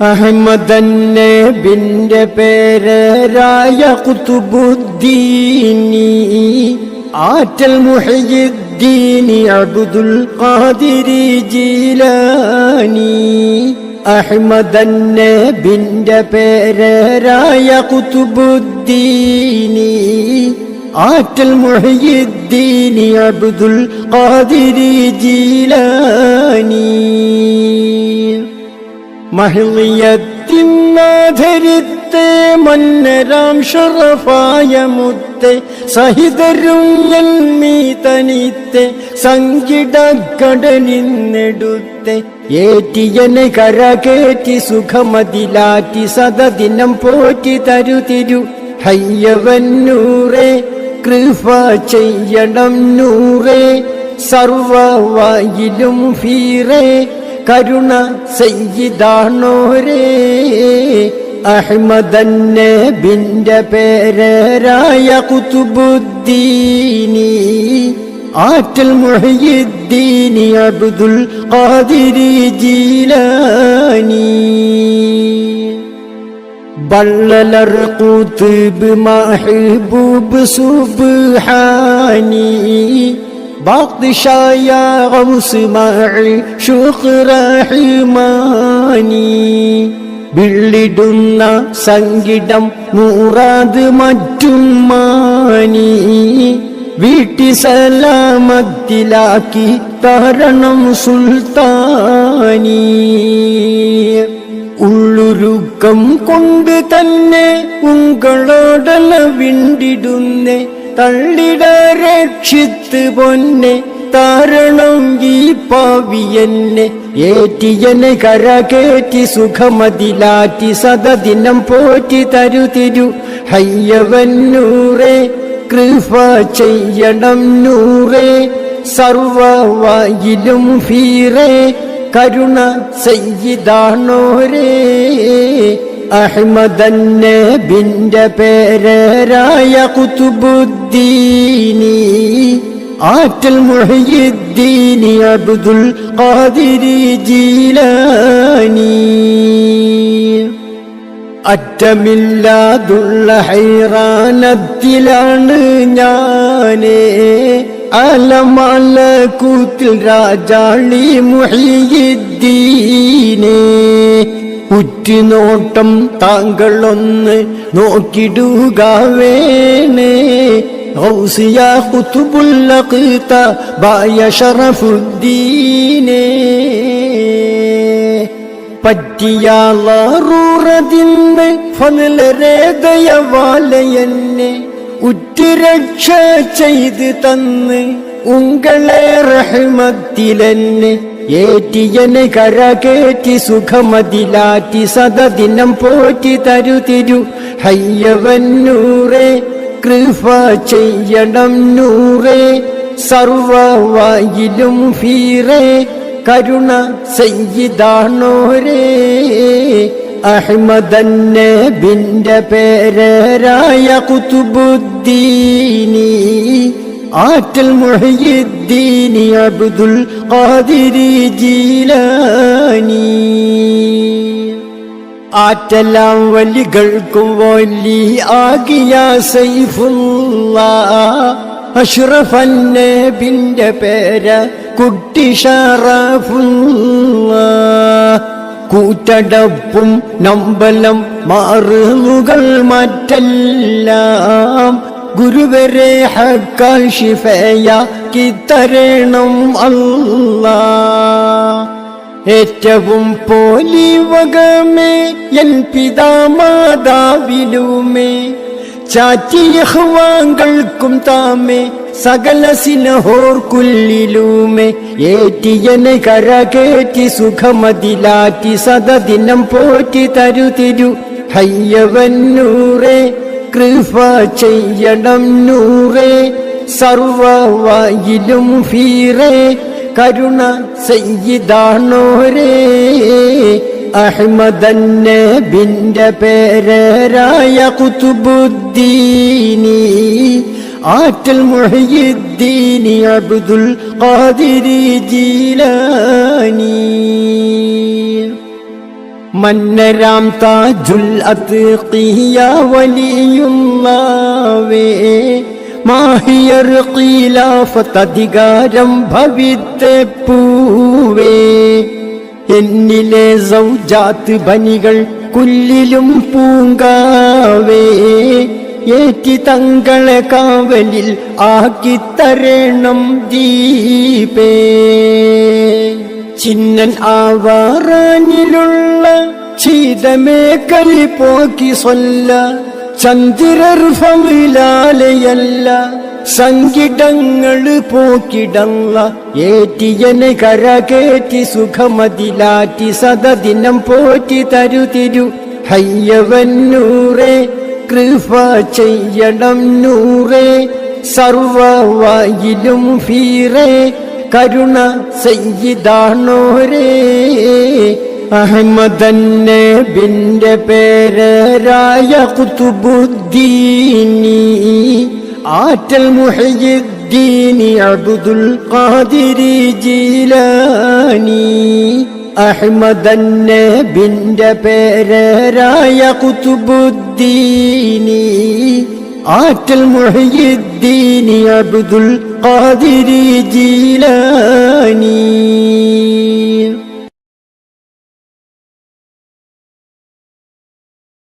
അഹമ്മദന്നെ ബിന്റെ പേരായ കുത്തുബുദ്ദീനി. ആറ്റൽ മുഹയ്യുദ്ദീനി അബ്ദുൽ ഖാദിരി ജീലാനി. അഹമ്മദന്നെ ബിന്റെ പേരായ കുത്തുബുദ്ദീനി. ആറ്റൽ മുഹയ്യുദ്ദീനി അബ്ദുൽ ഖാദിരി ജീലാനി. മഹിളിയത്തിനാധരിത്തെ മന്നരാം ഷറഫായ മുത്തെ സഹിതരും തനിത്തെ ഏറ്റിയനെ ഏറ്റിയനെ കരകേറ്റി സുഖമതിലാറ്റി സദദിനം പോറ്റി തരുതിരു. ഹയ്യവന്നൂറേ കൃപ ചെയ്യണം നൂറേ സർവവായിലും ഫീറേ. കരുണ സയ്യിദാണോരേ. അഹ്മദന്നെ ബിന്റെ പേരായ കുത്തുബുദ്ദീനി ആറ്റൽ മുഹയ്യുദ്ദീനി അബ്ദുൽ ഖാദിരി ജീലാനി. ബള്ളലർ കൂത്തുബ് മഹബൂബ് സുബ്ഹാനി. ബാദ്ഷായ ഗൗസ് മഅി ശുഖ് റഹ്മാനി വിള്ളിടുന്ന സംഗിടം മൂറാത് മറ്റും മാനി വീട്ടി സലാമത്തിലാക്കി തരണം സുൽത്താനി. ഉള്ളുരുക്കം കൊണ്ട് തന്നെ ഉങ്ങളോടല വിണ്ടിടുന്നേ. തള്ളിട രക്ഷിത്ത് പൊന്നെ താരണം ഈ പാവിയെന്നെ ഏറ്റിയനെ കരകേറ്റി സുഖമതിലാറ്റി സദദിനം പോറ്റി തരുതിരു ഹയ്യവന്നൂറേ കൃപ ചെയ്യണം നൂറേ. സർവവായിലും ഫീറേ കരുണ സയ്യിദാണോരേ അഹ്മദന്നെ ബിന്റെ പേരായ കുത്തുബുദ്ദീനി ആറ്റൽ മുഹയ്യുദ്ദീനി അബ്ദുൽ ഖാദിരി ജീലാനി. അറ്റമില്ലാതുള്ള ഹൈറാനത്തിലാണ് ഞാനേ. അലമല കൂത്തിൽ രാജാളി മുഹയ്യുദ്ദീനേ. ഉറ്റുനോട്ടം താങ്കളൊന്ന് നോക്കിടുക വേണേ. ഔസിയ കുത്തുബുല്ലഖീത ബായ ഷറഫുദ്ദീനേ. പറ്റിയാളൂറതിന്ന് ഫലരേതയവാലയെന്നെ ഉറ്റുരക്ഷ ചെയ്ത് തന്ന് ഉങ്ങളെ റഹ്മത്തിലെന്നെ. ഏറ്റിയനെ കരകേറ്റി സുഖമതിലാറ്റി സതദിനം പോറ്റി തരുതിരു ഹയ്യവന്നൂറേ കൃപ ചെയ്യണം നൂറേ. സർവവായിലും ഫീറേ കരുണ സയ്യിദാണോരേ അഹ്മദന്നെ ബിന്റെ പേരായ കുത്തുബുദ്ദീനി ആറ്റൽ മുഹയ്യദ്ദീനി അബ്ദുൽ ഖാദിരി ജീലാനി. ആറ്റെല്ലാം വലികൾക്കും വലി ആകിയ സൈഫുള്ള അഷ്റഫന്നെ പേര് പേര കുട്ടി ഷറഫുള്ള കൂറ്റടപ്പും നമ്പലം മാറുകൾ മറ്റെല്ലാം. ഗുരുവരെ ഹക്കാൽ കി തരണം അല്ല. ഏറ്റവും പോലിവകമേ എൻ പിതാമാതാവിലുമേ. ചാറ്റിയഹ്വാങ്കൾക്കും താമേ സകല സിനഹോർക്കുല്ലിലുമേ ഏറ്റിയനെ കരകേറ്റി സുഖമതിലാറ്റി സദദിനം പോറ്റി തരുതിരു ഹയ്യവന്നൂറേ കൃപ ചെയ്യണം നൂറേ. സർവവായിലും ഫീറേ. കരുണ സയ്യിദാണോരേ. അഹ്മദന്നെ ബിന്റെ പേരായ കുത്തുബുദ്ദീനി ആറ്റൽ മുഹയ്യുദ്ദീനി അബ്ദുൽ ഖാദിരി ജീലാനി. മന്നരാം താജുൽ അത്ഖിയ വലിയുള്ളവേ. മാഹിയർ ഖീലാഫത്ത് അധികാരം ഭവിത്തെ പൂവേ എന്നിലെ സൗജാത്ത് ബനികൾ കുല്ലിലും പൂങ്കാവേ. ഏറ്റി തങ്ങളെ കാവലിൽ ആക്കിത്തരണം ദീപേ. ചിന്നൻ ആവാറാനിലുള്ള കലി പോക്കി സൊല്ല. ചന്ദ്രർ സങ്കിടങ്ങൾ പോക്കിടങ്ങ. ഏറ്റിയനെ കരകേറ്റി സുഖമതിലാറ്റി സദദിനം പോറ്റി തരുതിരു ഹയ്യവന്നൂറേ കൃപ ചെയ്യണം നൂറേ. സർവവായിലും ഫീറേ കരുണ സയ്യിദാണോരേ. അഹമ്മദന്നെ ബിന്റെ പേരായ കുത്തുബുദ്ദീനി ആറ്റൽ മുഹയ്യുദ്ദീനി അബ്ദുൽ ഖാദിരി ജീലാനി. അഹമ്മദന്നെ ബിന്റെ പേരായ കുത്തുബുദ്ദീനി عاد المهي الدين عبد القادر جيلاني